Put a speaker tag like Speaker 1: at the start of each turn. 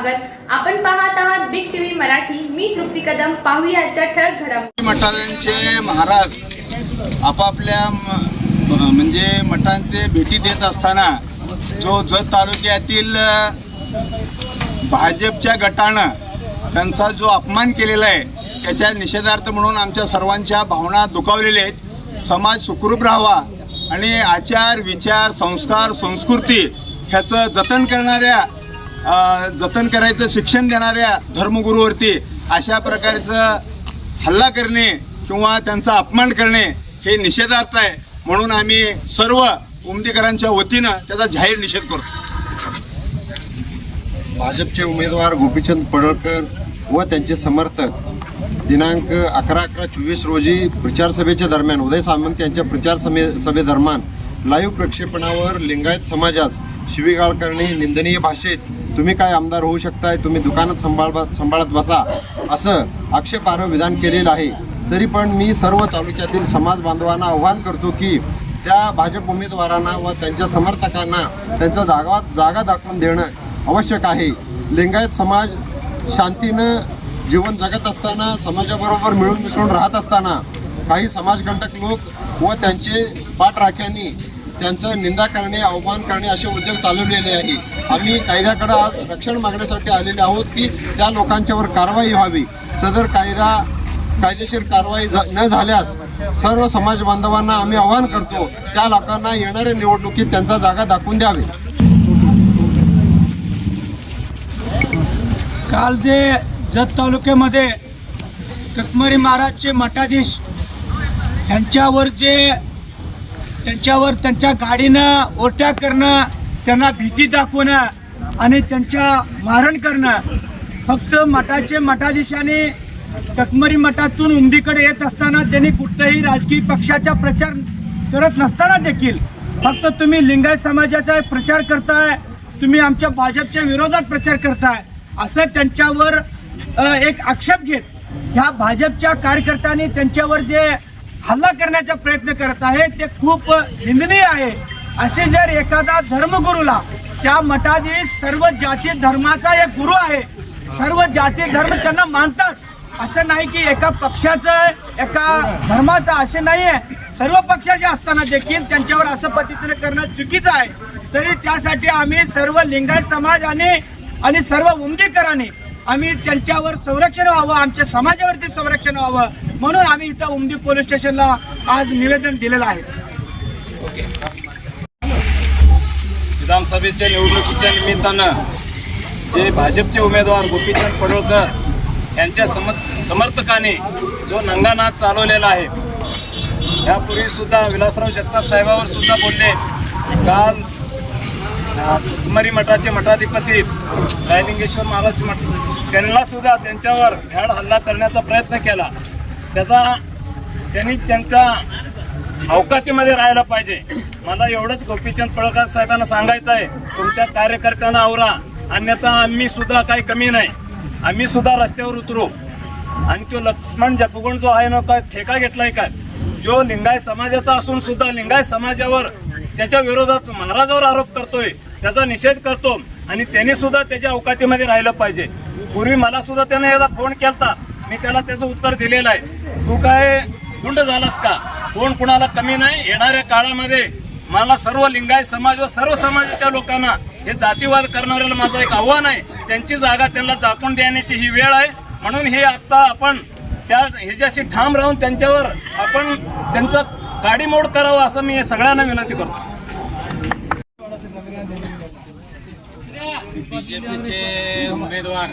Speaker 1: स्वागत. आपण पाहत आहात बिग टीव्ही मराठी. मी तृप्ती कदम. पाहूया आजच्या ठळक घडामोडी
Speaker 2: मठांचे महाराज. आपापल्या म्हणजे मठांचे भेटी देत असताना जो जत तालुक्यातील भाजपच्या गटानं त्यांचा जो अपमान केलेला आहे त्याच्या निषेधार्थ म्हणून आमच्या सर्वांच्या भावना दुखावलेल्या आहेत. समाज सुखरूप राहावा आणि आचार विचार संस्कार संस्कृती ह्याचं जतन करणाऱ्या जतन करायचं शिक्षण देणाऱ्या धर्मगुरूवरती अशा प्रकारचं हल्ला करणे किंवा त्यांचा अपमान करणे हे निषेधार्थ आहे. म्हणून आम्ही सर्व उमदेकरांच्या वतीनं त्याचा जाहीर निषेध करतो.
Speaker 3: भाजपचे उमेदवार गोपीचंद पडळकर व त्यांचे समर्थक दिनांक अकरा अकरा चोवीस रोजी प्रचारसभेच्या दरम्यान उदय सामंत यांच्या प्रचार समे सभेदरम्यान लाईव्ह प्रक्षेपणावर लिंगायत समाजास शिवीगाळ करणे निंदनीय भाषेत तुम्ही काय आमदार होऊ शकताय तुम्ही दुकानात सांभाळ सांभाळत बसा असं आक्षेपार्ह विधान केलेलं आहे. तरी पण मी सर्व तालुक्यातील समाज बांधवांना आव्हान करतो की त्या भाजप उमेदवारांना व त्यांच्या समर्थकांना त्यांचा जागा जागा दाखवून देणं आवश्यक आहे. लिंगायत समाज शांतीनं जीवन जगत असताना समाजाबरोबर मिळून मिसळून राहत असताना काही समाजकंटक लोक व त्यांचे पाठराख्यांनी त्यांचं निंदा करणे अवमान करणे असे उद्योग चालवलेले आहे. आम्ही कायद्याकडे आज रक्षण मागण्यासाठी आलेले आहोत की त्या लोकांच्यावर कारवाई व्हावी. सदर कायदा कायदेशीर कारवाई झा- न झाल्यास सर्व समाज बांधवांना आम्ही आवाहन करतो त्या लोकांना येणाऱ्या निवडणुकीत त्यांचा जागा दाखवून द्यावी.
Speaker 4: काल जे जत तालुक्यामध्ये टकमरी महाराजचे मठाधीश यांच्यावर जे त्यांच्यावर त्यांच्या गाडीनं ओट्या करणं त्यांना भीती दाखवणं आणि त्यांच्या मारण करणं. फक्त मठाचे मठाधीशाने ककमरी मठातून उमदीकडे येत असताना त्यांनी कुठल्याही राजकीय पक्षाचा प्रचार करत नसताना देखील फक्त तुम्ही लिंगायत समाजाचा प्रचार करताय तुम्ही आमच्या भाजपच्या विरोधात प्रचार करताय असं त्यांच्यावर एक आक्षेप घेत ह्या भाजपच्या कार्यकर्त्यांनी त्यांच्यावर जे हल्ला करण्याचा प्रयत्न करत आहे. ते खूप निंदनीय आहे. असे जर एखादा धर्मगुरूला त्या मठाधीश सर्व जाती धर्माचा एक गुरु आहे सर्व जाती धर्म त्यांना मानतात. असं नाही की एका पक्षाचं एका धर्माचं असे नाही आहे सर्व पक्षाचे असताना देखील त्यांच्यावर असं पद्धतीने करणं चुकीचं आहे. तरी त्यासाठी आम्ही सर्व लिंगायत समाज आणि आणि सर्व उमदीकरांनी आम्ही त्यांच्यावर संरक्षण व्हावं आमच्या समाजावरती संरक्षण व्हावं म्हणून आम्ही इथं उमदी पोलीस स्टेशनला आज निवेदन दिलेलं आहे.
Speaker 5: विधानसभेच्या निवडणुकीच्या निमित्तानं जे भाजपचे उमेदवार गोपीचंद पडळकर यांच्या सम समर्थकाने जो नंगानाद चालवलेला आहे यापूर्वी सुद्धा विलासराव जगताप साहेबावर सुद्धा बोलले. काल कुमारी मठाचे मठाधिपती रायलिंगेश्वर महाराज मठ त्यांना सुद्धा त्यांच्यावर भ्याड हल्ला करण्याचा प्रयत्न केला. त्याचा त्यांनी त्यांच्या अवकाशीमध्ये राहायला पाहिजे. मला एवढंच गोपीचंद पळकर साहेबांना सांगायचं आहे तुमच्या कार्यकर्त्यांना आवरा. अन्यथा आम्ही सुद्धा काही कमी नाही. आम्ही सुद्धा रस्त्यावर उतरू. आणि तो लक्ष्मण जपगुण जो आहे ना काय ठेका घेतलाय काय? जो लिंगायत समाजाचा असून सुद्धा लिंगायत समाजावर त्याच्या विरोधात महाराजावर आरोप करतोय त्याचा निषेध करतो. आणि त्याने सुद्धा त्याच्या अवकातीमध्ये राहिलं पाहिजे. पूर्वी मला सुद्धा त्याने याला फोन केलता. मी त्याला त्याचं उत्तर दिलेलं आहे. तू काय गुंड झालास का? कोण कुणाला कमी नाही? येणाऱ्या काळामध्ये मला सर्व लिंगायत समाज व सर्व समाजाच्या लोकांना हे जातीवाद करणाऱ्याला माझं एक आव्हान आहे. त्यांची जागा त्यांना जापून देण्याची ही वेळ आहे. म्हणून हे आत्ता आपण त्या ह्याच्याशी ठाम राहून त्यांच्यावर आपण त्यांचा गाडीमोड करावं असं मी सगळ्यांना विनंती करतो.
Speaker 6: बीजेपीचे उमेदवार